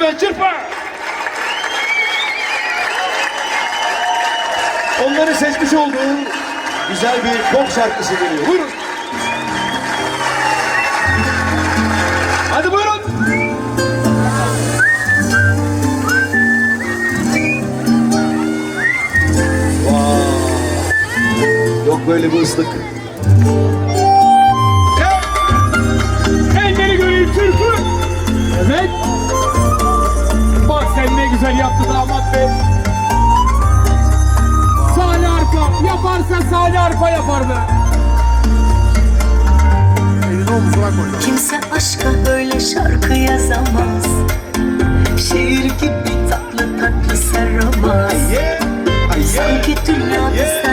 lütfen çırpma. Onların seçmiş olduğu güzel bir pop şarkısı geliyor. Buyurun. Hadi buyurun. Yok böyle bir ıslık. Salih Arpa. Yaparsa Salih Arpa yapar be. Kimse aşka böyle şarkı yazamaz. Şiir gibi tatlı tatlı sarılmaz. Sanki dünyada sen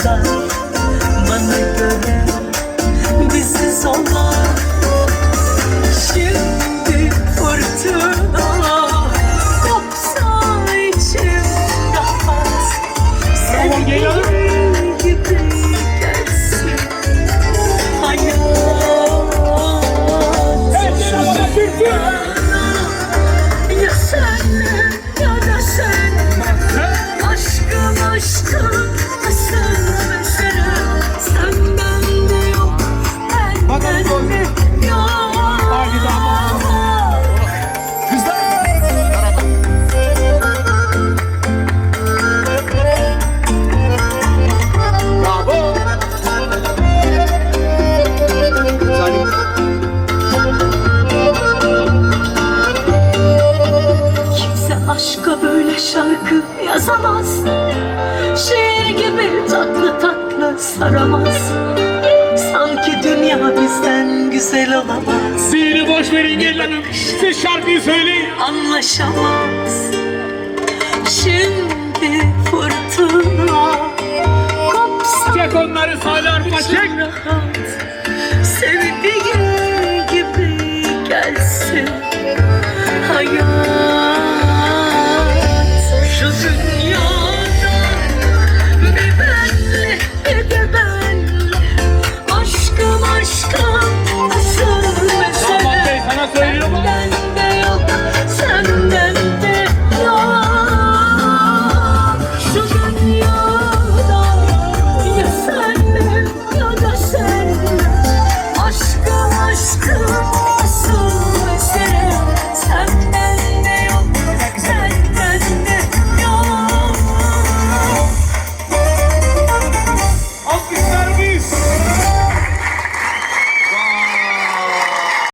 uzak Bana göre olan Şimdi fırtına Kopsa içim geliyorum. Sevdiğim gibi gelsin Hayat çırpın. Ya senle ya da sen Aşkım aşkım şarkı yazamaz Şiir gibi tatlı tatlı saramaz Sanki dünya bizden güzel olamaz Sihiri boş verin gelin hanım. Siz şarkıyı söyleyin. anlaşamaz Şimdi fırtına kopsa Çek onları Salih Arpa çek. Christ.